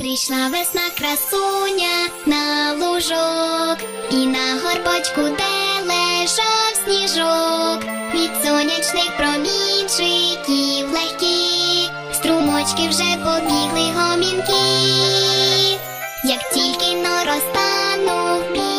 Прийшла весна красуня на лужок, і на горбочку, де лежав сніжок, від сонячних промінчиків легкі, струмочки вже побігли гомінки, як тільки но розтанув.